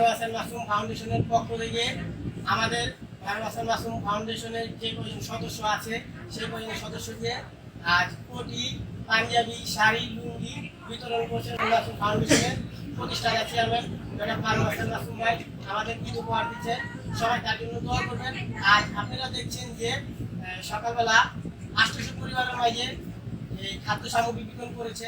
ভালোবাসার মাসুম ফাউন্ডেশনের পক্ষ থেকে আমাদের ভালোবাসার মাসুম ফাউন্ডেশনের যে কজন সদস্য আছে, সেই কজন সদস্যকে আজ কোটি পাঞ্জাবি, শাড়ি, লুঙ্গি বিতরণ করছে মাসুম ফাউন্ডেশনের প্রতিষ্ঠাতা চেয়ারম্যান ম্যাডাম ভালোবাসার মাসুম ভাই। আমাদের কিন্তু উপহার দিচ্ছে। সবাই তার জন্য দোয়া করবেন। আজ আপনারা দেখছেন যে সকালবেলা আষ্টশো পরিবারের মাঝে খাদ্য সামগ্রী বিতরণ করেছে।